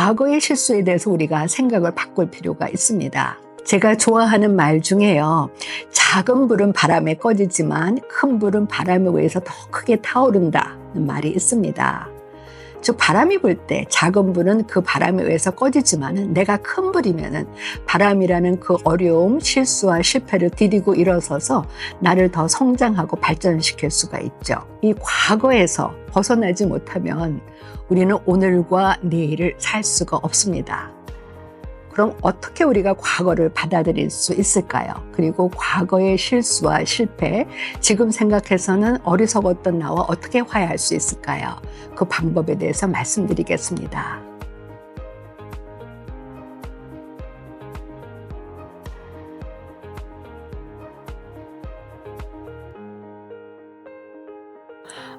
과거의 실수에 대해서 우리가 생각을 바꿀 필요가 있습니다. 제가 좋아하는 말 중에요. 작은 불은 바람에 꺼지지만 큰 불은 바람에 의해서 더 크게 타오른다는 말이 있습니다. 즉 바람이 불 때 작은 불은 그 바람에 의해서 꺼지지만은 내가 큰 불이면은 바람이라는 그 어려움, 실수와 실패를 디디고 일어서서 나를 더 성장하고 발전시킬 수가 있죠. 이 과거에서 벗어나지 못하면 우리는 오늘과 내일을 살 수가 없습니다. 그럼 어떻게 우리가 과거를 받아들일 수 있을까요? 그리고 과거의 실수와 실패, 지금 생각해서는 어리석었던 나와 어떻게 화해할 수 있을까요? 그 방법에 대해서 말씀드리겠습니다.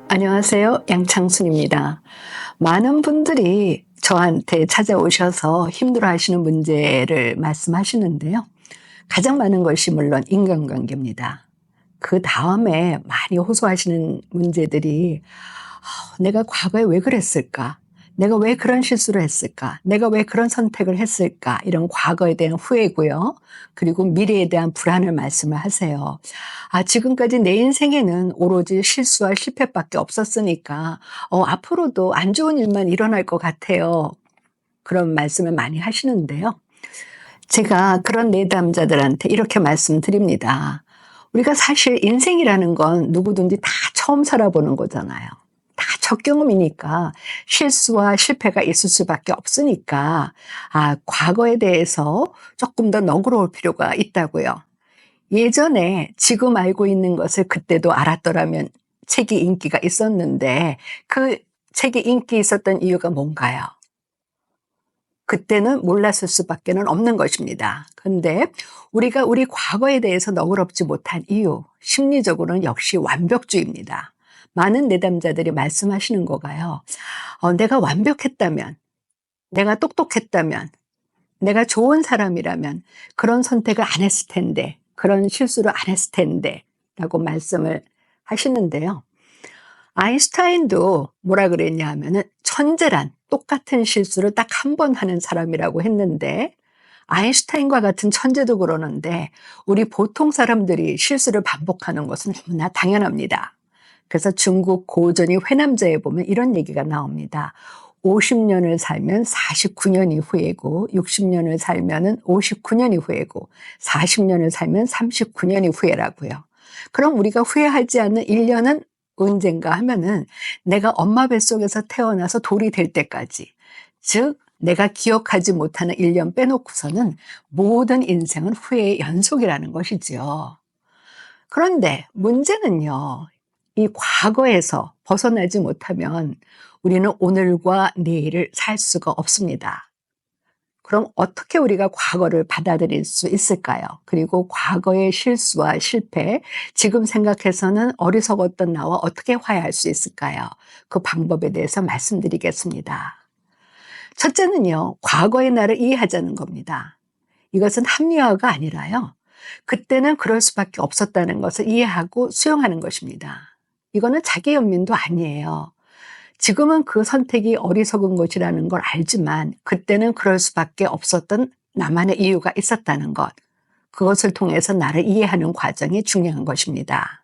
안녕하세요. 양창순입니다. 많은 분들이 저한테 찾아오셔서 힘들어 하시는 문제를 말씀하시는데요. 가장 많은 것이 물론 인간관계입니다. 그 다음에 많이 호소하시는 문제들이 아, 내가 과거에 왜 그랬을까? 내가 왜 그런 실수를 했을까? 내가 왜 그런 선택을 했을까? 이런 과거에 대한 후회고요. 그리고 미래에 대한 불안을 말씀을 하세요. 아, 지금까지 내 인생에는 오로지 실수와 실패밖에 없었으니까, 어, 앞으로도 안 좋은 일만 일어날 것 같아요. 그런 말씀을 많이 하시는데요. 제가 그런 내담자들한테 이렇게 말씀드립니다. 우리가 사실 인생이라는 건 누구든지 다 처음 살아보는 거잖아요. 첫 경험이니까 실수와 실패가 있을 수밖에 없으니까 아, 과거에 대해서 조금 더 너그러울 필요가 있다고요. 예전에 지금 알고 있는 것을 그때도 알았더라면 책이 인기가 있었는데 그 책이 인기 있었던 이유가 뭔가요? 그때는 몰랐을 수밖에 없는 것입니다. 근데 우리가 우리 과거에 대해서 너그럽지 못한 이유, 심리적으로는 역시 완벽주의입니다. 많은 내담자들이 말씀하시는 거가요. 어, 내가 완벽했다면, 내가 똑똑했다면, 내가 좋은 사람이라면 그런 선택을 안 했을 텐데, 그런 실수를 안 했을 텐데, 라고 말씀을 하시는데요. 아인슈타인도 뭐라 그랬냐 하면은 천재란 똑같은 실수를 딱 한 번 하는 사람이라고 했는데, 아인슈타인과 같은 천재도 그러는데, 우리 보통 사람들이 실수를 반복하는 것은 너무나 당연합니다. 그래서 중국 고전이 회남자에 보면 이런 얘기가 나옵니다. 50년을 살면 49년이 후회고 60년을 살면 59년이 후회고 40년을 살면 39년이 후회라고요. 그럼 우리가 후회하지 않는 1년은 언젠가 하면은 내가 엄마 뱃속에서 태어나서 돌이 될 때까지 즉 내가 기억하지 못하는 1년 빼놓고서는 모든 인생은 후회의 연속이라는 것이지요. 그런데 문제는요. 이 과거에서 벗어나지 못하면 우리는 오늘과 내일을 살 수가 없습니다. 그럼 어떻게 우리가 과거를 받아들일 수 있을까요? 그리고 과거의 실수와 실패, 지금 생각해서는 어리석었던 나와 어떻게 화해할 수 있을까요? 그 방법에 대해서 말씀드리겠습니다. 첫째는요, 과거의 나를 이해하자는 겁니다. 이것은 합리화가 아니라요. 그때는 그럴 수밖에 없었다는 것을 이해하고 수용하는 것입니다. 이거는 자기 연민도 아니에요. 지금은 그 선택이 어리석은 것이라는 걸 알지만 그때는 그럴 수밖에 없었던 나만의 이유가 있었다는 것. 그것을 통해서 나를 이해하는 과정이 중요한 것입니다.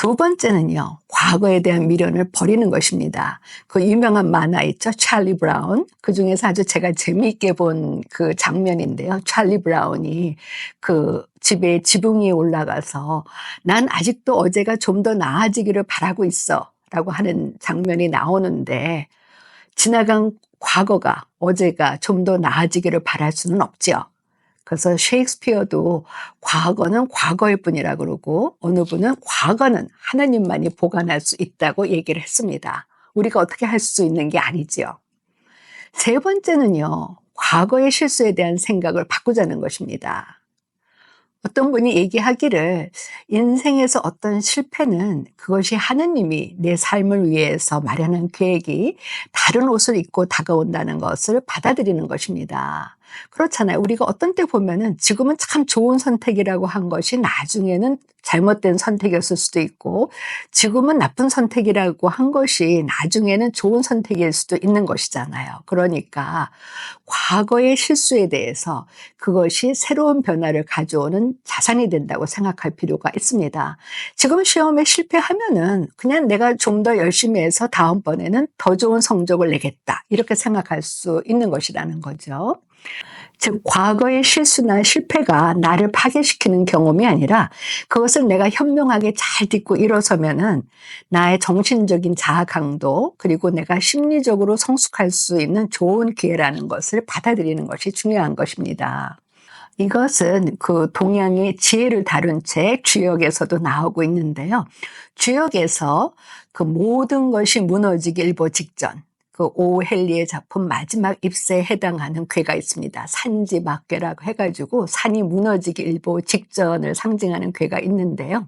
두 번째는요, 과거에 대한 미련을 버리는 것입니다. 그 유명한 만화 있죠? 찰리 브라운. 그 중에서 아주 제가 재미있게 본 그 장면인데요. 찰리 브라운이 그 집에 지붕 위에 올라가서 난 아직도 어제가 좀 더 나아지기를 바라고 있어. 라고 하는 장면이 나오는데 지나간 과거가 어제가 좀 더 나아지기를 바랄 수는 없지요. 그래서 셰익스피어도 과거는 과거일 뿐이라 그러고 어느 분은 과거는 하나님만이 보관할 수 있다고 얘기를 했습니다. 우리가 어떻게 할 수 있는 게 아니지요. 세 번째는요, 과거의 실수에 대한 생각을 바꾸자는 것입니다. 어떤 분이 얘기하기를 인생에서 어떤 실패는 그것이 하느님이 내 삶을 위해서 마련한 계획이 다른 옷을 입고 다가온다는 것을 받아들이는 것입니다. 그렇잖아요. 우리가 어떤 때 보면은 지금은 참 좋은 선택이라고 한 것이 나중에는 잘못된 선택이었을 수도 있고 지금은 나쁜 선택이라고 한 것이 나중에는 좋은 선택일 수도 있는 것이잖아요. 그러니까 과거의 실수에 대해서 그것이 새로운 변화를 가져오는 자산이 된다고 생각할 필요가 있습니다. 지금 시험에 실패하면은 그냥 내가 좀 더 열심히 해서 다음번에는 더 좋은 성적을 내겠다. 이렇게 생각할 수 있는 것이라는 거죠. 즉, 과거의 실수나 실패가 나를 파괴시키는 경험이 아니라 그것을 내가 현명하게 잘 딛고 일어서면은 나의 정신적인 자아 강도 그리고 내가 심리적으로 성숙할 수 있는 좋은 기회라는 것을 받아들이는 것이 중요한 것입니다. 이것은 그 동양의 지혜를 다룬 책 주역에서도 나오고 있는데요. 주역에서 그 모든 것이 무너지기 일보 직전 그 오헬리의 작품 마지막 입세에 해당하는 괴가 있습니다. 산지 막괴라고 해가지고 산이 무너지기 일보 직전을 상징하는 괴가 있는데요.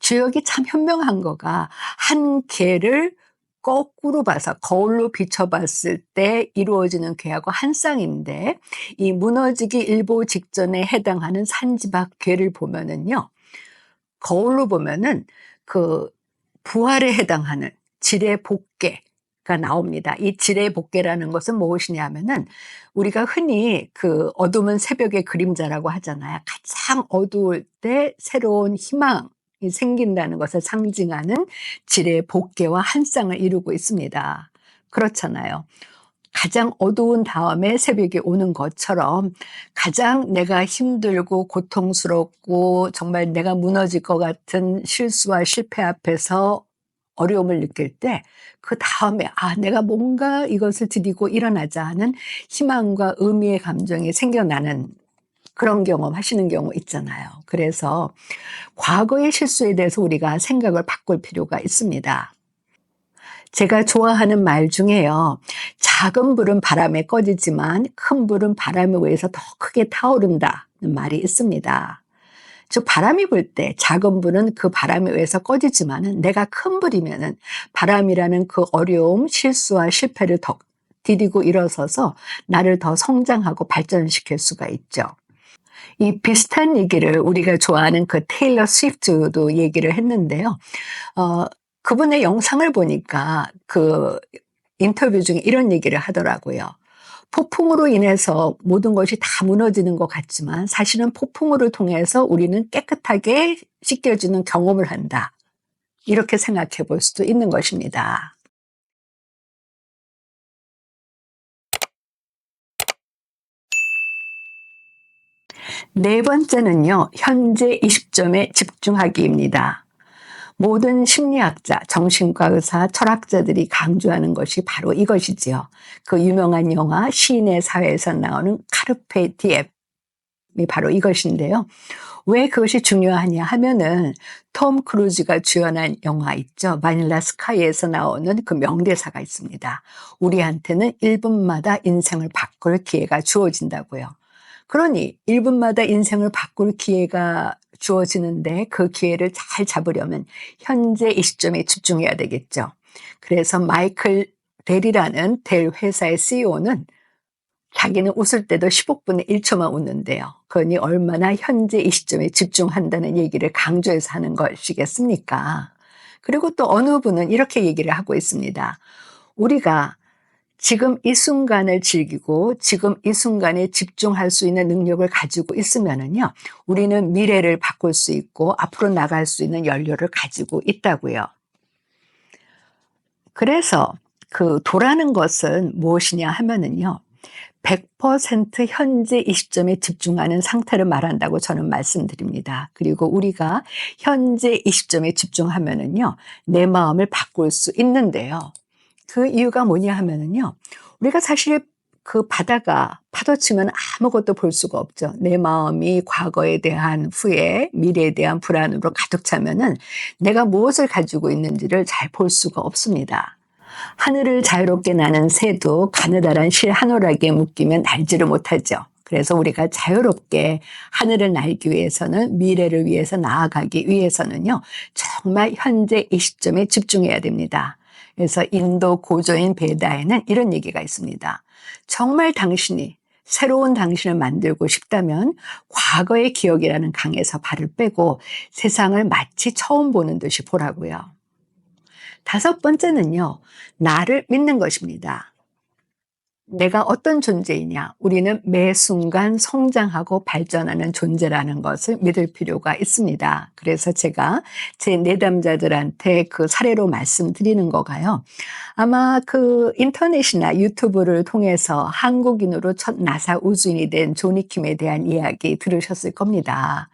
주역이 참 현명한 거가 한 개를 거꾸로 봐서 거울로 비춰봤을 때 이루어지는 괴하고 한 쌍인데 이 무너지기 일보 직전에 해당하는 산지박 괴를 보면은요 거울로 보면은 그 부활에 해당하는 지뢰 복개가 나옵니다. 이 지뢰 복개라는 것은 무엇이냐면은 우리가 흔히 그 어둠은 새벽의 그림자라고 하잖아요. 가장 어두울 때 새로운 희망 이 생긴다는 것을 상징하는 지뢰 복개와 한 쌍을 이루고 있습니다. 그렇잖아요. 가장 어두운 다음에 새벽이 오는 것처럼 가장 내가 힘들고 고통스럽고 정말 내가 무너질 것 같은 실수와 실패 앞에서 어려움을 느낄 때 그 다음에 아 내가 뭔가 이것을 드리고 일어나자 하는 희망과 의미의 감정이 생겨나는 그런 경험 하시는 경우 있잖아요. 그래서 과거의 실수에 대해서 우리가 생각을 바꿀 필요가 있습니다. 제가 좋아하는 말 중에요. 작은 불은 바람에 꺼지지만 큰 불은 바람에 의해서 더 크게 타오른다는 말이 있습니다. 즉 바람이 불 때 작은 불은 그 바람에 의해서 꺼지지만은 내가 큰 불이면은 바람이라는 그 어려움, 실수와 실패를 더 디디고 일어서서 나를 더 성장하고 발전시킬 수가 있죠. 이 비슷한 얘기를 우리가 좋아하는 그 테일러 스위프트도 얘기를 했는데요. 어, 그분의 영상을 보니까 그 인터뷰 중에 이런 얘기를 하더라고요. 폭풍으로 인해서 모든 것이 다 무너지는 것 같지만 사실은 폭풍우를 통해서 우리는 깨끗하게 씻겨지는 경험을 한다. 이렇게 생각해 볼 수도 있는 것입니다. 네 번째는요, 현재 이 시점에 집중하기입니다. 모든 심리학자, 정신과 의사, 철학자들이 강조하는 것이 바로 이것이지요. 그 유명한 영화 시인의 사회에서 나오는 카르페 디엠이 바로 이것인데요. 왜 그것이 중요하냐 하면은 톰 크루즈가 주연한 영화 있죠. 바닐라 스카이에서 나오는 그 명대사가 있습니다. 우리한테는 1분마다 인생을 바꿀 기회가 주어진다고요. 그러니 1분마다 인생을 바꿀 기회가 주어지는데 그 기회를 잘 잡으려면 현재 이 시점에 집중해야 되겠죠. 그래서 마이클 델이라는 델 회사의 CEO는 자기는 웃을 때도 15분에 1초만 웃는데요. 그러니 얼마나 현재 이 시점에 집중한다는 얘기를 강조해서 하는 것이겠습니까? 그리고 또 어느 분은 이렇게 얘기를 하고 있습니다. 우리가 지금 이 순간을 즐기고 지금 이 순간에 집중할 수 있는 능력을 가지고 있으면은요, 우리는 미래를 바꿀 수 있고 앞으로 나갈 수 있는 연료를 가지고 있다고요. 그래서 그 도라는 것은 무엇이냐 하면은요, 100% 현재 이 시점에 집중하는 상태를 말한다고 저는 말씀드립니다. 그리고 우리가 현재 이 시점에 집중하면은요, 내 마음을 바꿀 수 있는데요. 그 이유가 뭐냐 하면은요. 우리가 사실 그 바다가 파도 치면 아무것도 볼 수가 없죠. 내 마음이 과거에 대한 후회, 미래에 대한 불안으로 가득 차면은 내가 무엇을 가지고 있는지를 잘 볼 수가 없습니다. 하늘을 자유롭게 나는 새도 가느다란 실 한오락에 묶이면 날지를 못하죠. 그래서 우리가 자유롭게 하늘을 날기 위해서는 미래를 위해서 나아가기 위해서는요, 정말 현재 이 시점에 집중해야 됩니다. 그래서 인도 고조인 베다에는 이런 얘기가 있습니다. 정말 당신이 새로운 당신을 만들고 싶다면 과거의 기억이라는 강에서 발을 빼고 세상을 마치 처음 보는 듯이 보라고요. 다섯 번째는요, 나를 믿는 것입니다. 내가 어떤 존재이냐? 우리는 매 순간 성장하고 발전하는 존재라는 것을 믿을 필요가 있습니다. 그래서 제가 제 내담자들한테 그 사례로 말씀드리는 거가요. 아마 그 인터넷이나 유튜브를 통해서 한국인으로 첫 나사 우주인이 된 조니킴에 대한 이야기 들으셨을 겁니다.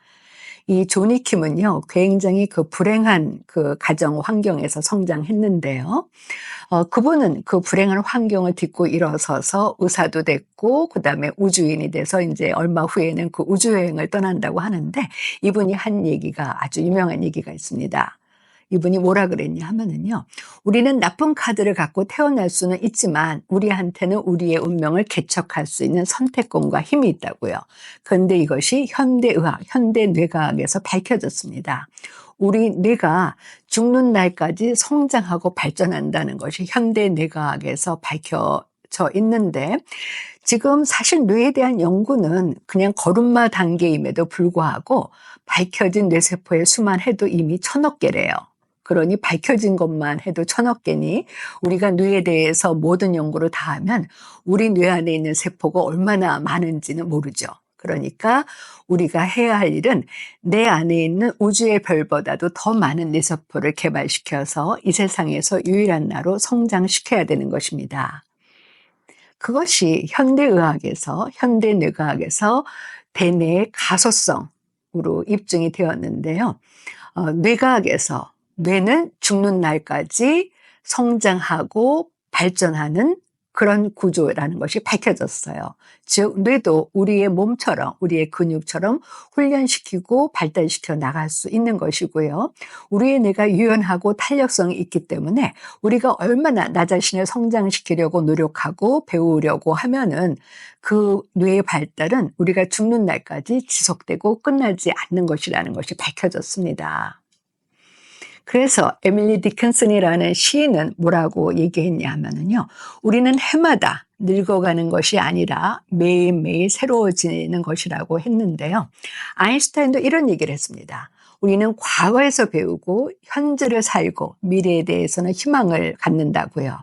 이 조니킴은요, 굉장히 그 불행한 그 가정 환경에서 성장했는데요. 어, 그분은 그 불행한 환경을 딛고 일어서서 의사도 됐고, 그 다음에 우주인이 돼서 이제 얼마 후에는 그 우주여행을 떠난다고 하는데, 이분이 한 얘기가 아주 유명한 얘기가 있습니다. 이분이 뭐라 그랬냐 하면은요. 우리는 나쁜 카드를 갖고 태어날 수는 있지만 우리한테는 우리의 운명을 개척할 수 있는 선택권과 힘이 있다고요. 그런데 이것이 현대의학, 현대뇌과학에서 밝혀졌습니다. 우리 뇌가 죽는 날까지 성장하고 발전한다는 것이 현대뇌과학에서 밝혀져 있는데 지금 사실 뇌에 대한 연구는 그냥 걸음마 단계임에도 불구하고 밝혀진 뇌세포의 수만 해도 이미 천억 개래요. 그러니 밝혀진 것만 해도 천억 개니 우리가 뇌에 대해서 모든 연구를 다 하면 우리 뇌 안에 있는 세포가 얼마나 많은지는 모르죠. 그러니까 우리가 해야 할 일은 내 안에 있는 우주의 별보다도 더 많은 뇌세포를 개발시켜서 이 세상에서 유일한 나로 성장시켜야 되는 것입니다. 그것이 현대의학에서, 현대뇌과학에서 대뇌의 가소성으로 입증이 되었는데요. 어, 뇌과학에서 뇌는 죽는 날까지 성장하고 발전하는 그런 구조라는 것이 밝혀졌어요. 즉, 뇌도 우리의 몸처럼, 우리의 근육처럼 훈련시키고 발달시켜 나갈 수 있는 것이고요. 우리의 뇌가 유연하고 탄력성이 있기 때문에 우리가 얼마나 나 자신을 성장시키려고 노력하고 배우려고 하면은 그 뇌의 발달은 우리가 죽는 날까지 지속되고 끝나지 않는 것이라는 것이 밝혀졌습니다. 그래서 에밀리 디킨슨이라는 시인은 뭐라고 얘기했냐 하면은요. 우리는 해마다 늙어가는 것이 아니라 매일매일 새로워지는 것이라고 했는데요. 아인슈타인도 이런 얘기를 했습니다. 우리는 과거에서 배우고 현재를 살고 미래에 대해서는 희망을 갖는다고요.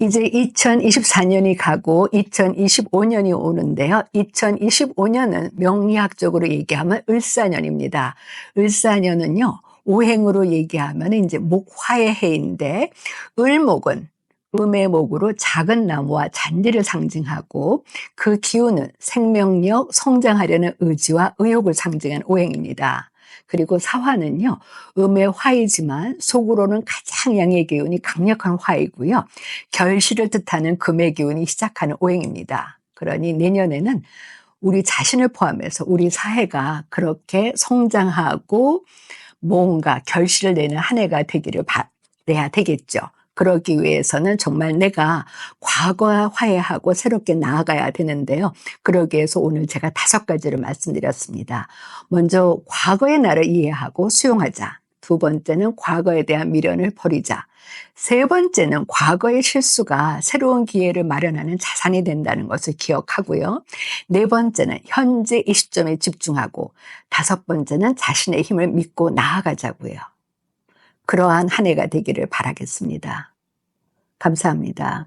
이제 2024년이 가고 2025년이 오는데요. 2025년은 명리학적으로 얘기하면 을사년입니다. 을사년은요. 오행으로 얘기하면 이제 목화의 해인데 을목은 음의 목으로 작은 나무와 잔디를 상징하고 그 기운은 생명력, 성장하려는 의지와 의욕을 상징한 오행입니다. 그리고 사화는요, 음의 화이지만 속으로는 가장 양의 기운이 강력한 화이고요. 결실을 뜻하는 금의 기운이 시작하는 오행입니다. 그러니 내년에는 우리 자신을 포함해서 우리 사회가 그렇게 성장하고 뭔가 결실을 내는 한 해가 되기를 바래야 되겠죠. 그러기 위해서는 정말 내가 과거와 화해하고 새롭게 나아가야 되는데요. 그러기 위해서 오늘 제가 다섯 가지를 말씀드렸습니다. 먼저 과거의 나를 이해하고 수용하자. 두 번째는 과거에 대한 미련을 버리자. 세 번째는 과거의 실수가 새로운 기회를 마련하는 자산이 된다는 것을 기억하고요. 네 번째는 현재 이 시점에 집중하고 다섯 번째는 자신의 힘을 믿고 나아가자고요. 그러한 한 해가 되기를 바라겠습니다. 감사합니다.